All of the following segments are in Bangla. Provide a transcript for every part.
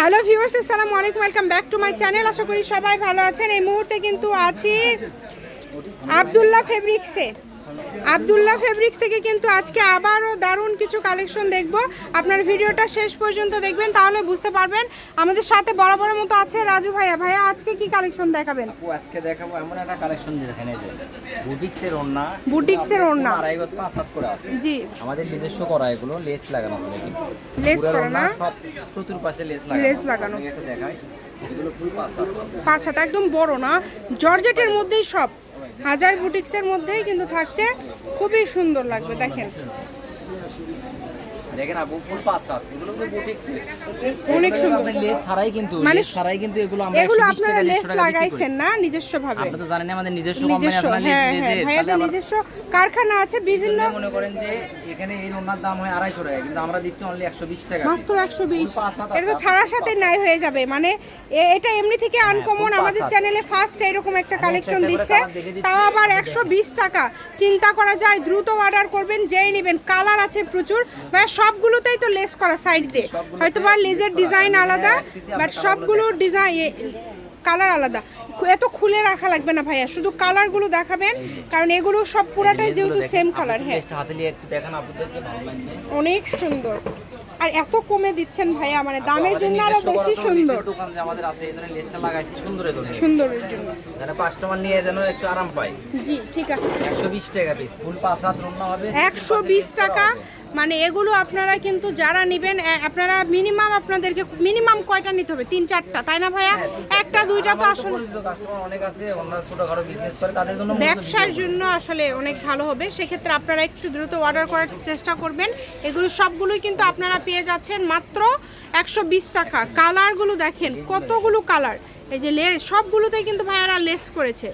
হ্যালো ভিউয়ার্স আসসালামু আলাইকুম welcome back to my channel আশা করি সবাই ভালো আছেন। এই মুহূর্তে কিন্তু আছি আবদুল্লাহ ফেব্রিক্সে আবদুল্লাহ ফেব্রিক্স থেকে কিন্তু আজকে আবারও দারুণ কিছু কালেকশন দেখব। আপনার ভিডিওটা শেষ পর্যন্ত দেখবেন তাহলে বুঝতে পারবেন আমাদের সাথে বরাবরের মতো আছে রাজু ভাইয়া। ভাইয়া আজকে কি কালেকশন দেখাবেন? আজকে দেখাবো এমন একটা কালেকশন দেখেন বুটিক্সের ওড়না। বুটিক্সের ওড়না। আড়াই গজ পাঁচ হাত করে আছে। জি। আমাদের নিজস্ব করা এগুলো লেস লাগানো আছে লেস করা না? সব চতুর্পাশে লেস লাগানো। লেস লাগানো। একটু দেখাই। এগুলো ফুল পাঁচ হাত পাঁচ হাত একদম বড় না? জর্জেটের মধ্যেই সব। হাজার বুটিক্সের মধ্যেই কিন্তু থাকছে। খুবই সুন্দর লাগবে দেখেন। দেখেন আপু ফুল এগুলো কিন্তু বুটিক্সের অনেক সুন্দর। লেস ছাড়াই কিন্তু মানে লেস ছাড়াই কিন্তু এগুলো আমরা এগুলো আপনারা লেস 100 টাকা বিক্রি করি। লাগাইছেন না নিজস্ব ভাবে আপনি তো জানেন আমাদের নিজস্ব কোম্পানি নিজস্ব আছে না লেস হ্যাঁ হ্যাঁ লেসের তাহলে ভাইয়াদের নিজস্ব কারখানা আছে বিভিন্ন মনে করেন যে এখানে এই দাম হয় আড়াইশো টাকা কিন্তু আমরা দিচ্ছি অনলি একশো বিশ টাকা। মাত্র একশো বিশ। ফুল পাঁচ হাত এটা তো ছাড়ার সাথে নাই হয়ে যাবে। মানে এটা এমনি থেকে আনকমন আমাদের চ্যানেলে ফার্স্ট এরকম একটা কালেকশন দিচ্ছে। তাও আবার একশো বিশ টাকা। চিন্তা করা যায় দ্রুত অর্ডার করবেন যেই নেবেন। কালার আছে প্রচুর। ভাই সবগুলোতেই তো লেস করা সাইড দিয়ে। হয়তো বা লেজের ডিজাইন আলাদা বাট সবগুলো ডিজাইন কালার আলাদা। এত খুলে রাখা লাগবে না ভাইয়া শুধু কালারগুলো দেখাবেন কারণ এগুলো সব পুরাটাই যেহেতু সেম কালার হ্যাঁ। অনেক সুন্দর। আর এত কমে দিচ্ছেন ভাইয়া মানে দামের জন্য আরও বেশি সুন্দর। দোকান যে আমাদের আছে এই ধরনের লেসটা লাগাইছি সুন্দর এই ধরনের। সুন্দরের জন্য যারা কাস্টমার নিয়ে যেন একটু আরাম পায়। জি ঠিক আছে। একশো বিশ টাকা পিস ফুল পাঁচ হাত রান্না হবে একশো বিশ টাকা মানে এগুলো আপনারা কিন্তু যারা নেবেন আপনারা মিনিমাম আপনাদেরকে মিনিমাম কয়টা নিতে হবে? তিন চারটা তাই না ভাইয়া? একটা দুইটা তো আসলে ব্যবসার জন্য আসলে অনেক ভালো হবে। সেক্ষেত্রে আপনারা একটু দ্রুত অর্ডার করার চেষ্টা করবেন। এগুলো সবগুলোই কিন্তু আপনারা পেয়ে যাচ্ছেন মাত্র একশো বিশ টাকা। কালারগুলো দেখেন কতগুলো কালার। এই যে লেস সবগুলোতেই কিন্তু ভাইয়ারা লেস করেছে।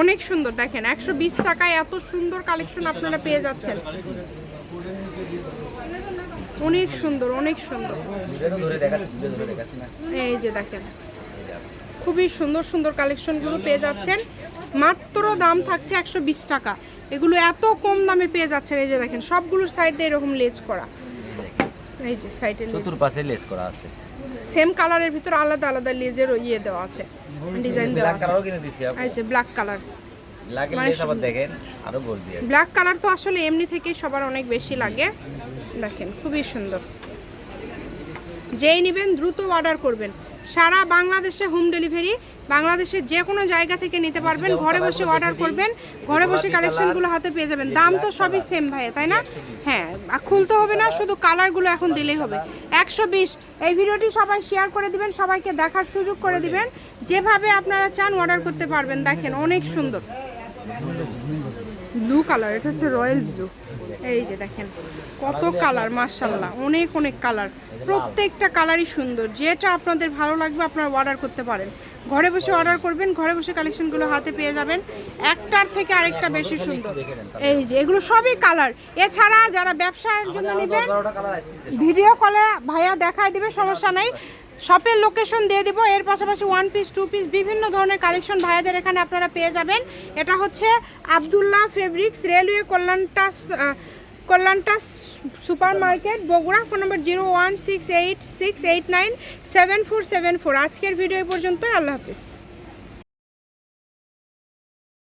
অনেক সুন্দর দেখেন একশো বিশ টাকায় এত সুন্দর কালেকশন আপনারা পেয়ে যাচ্ছেন। অনেক সুন্দর অনেক সুন্দর। এই যে দেখেন খুবই সুন্দর সুন্দর কালেকশনগুলো পেয়ে যাচ্ছেন। মাত্র দাম থাকছে একশো বিশ টাকা। এগুলো এত কম দামে পেয়ে যাচ্ছেন এই যে দেখেন সবগুলোর সাইডে এরকম লেজ করা। এই যে সাইডে চতুর্পাশে লেজ করা আছে। সেম কালারের ভিতর আলাদা আলাদা লেজের ইয়ে দেওয়া আছে ডিজাইন দেওয়া ব্ল্যাক আছে। কিনে দিছি আপু। এই যে ব্ল্যাক কালার মানে লেস আবার দেখেন আরও গর্জিয়াস। ব্ল্যাক কালার তো আসলে এমনি থেকেই সবার অনেক বেশি লাগে। দেখেন খুবই সুন্দর। যেই নেবেন দ্রুত অর্ডার করবেন। সারা বাংলাদেশে হোম ডেলিভারি বাংলাদেশের যে কোনো জায়গা থেকে নিতে পারবেন ঘরে বসে অর্ডার করবেন ঘরে বসে কালেকশনগুলো হাতে পেয়ে যাবেন। দাম তো সবই সেম ভাইয়া তাই না? হ্যাঁ খুলতে হবে না শুধু কালারগুলো এখন দিলেই হবে। একশো বিশ। এই ভিডিওটি সবাই শেয়ার করে দিবেন সবাইকে দেখার সুযোগ করে দিবেন। যেভাবে আপনারা চান অর্ডার করতে পারবেন দেখেন অনেক সুন্দর। ব্লু কালার এটা হচ্ছে রয়্যাল ব্লু এই যে দেখেন কত কালার মার্শাল্লাহ অনেক অনেক কালার প্রত্যেকটা কালারই সুন্দর। যেটা আপনাদের ভালো লাগবে আপনারা অর্ডার করতে পারেন। ঘরে বসে অর্ডার করবেন ঘরে বসে কালেকশনগুলো হাতে পেয়ে যাবেন। একটার থেকে আরেকটা বেশি সুন্দর। এই যে এগুলো সবই কালার এছাড়া যারা ব্যবসার জন্য নেবেন ভিডিও কলে ভাইয়া দেখায় দিবে সমস্যা নেই। শপের লোকেশন দিয়ে দিব। এর পাশাপাশি ওয়ান পিস টু পিস বিভিন্ন ধরনের কালেকশন ভাইয়াদের এখানে আপনারা পেয়ে যাবেন। এটা হচ্ছে আবদুল্লাহ ফেব্রিক্স রেলওয়ে কল্যাণটাস কল্যাণটাস super market Bogura phone number zero one six eight six eight nine seven four seven four আজকের ভিডিও পর্যন্ত আল্লাহ হাফিজ।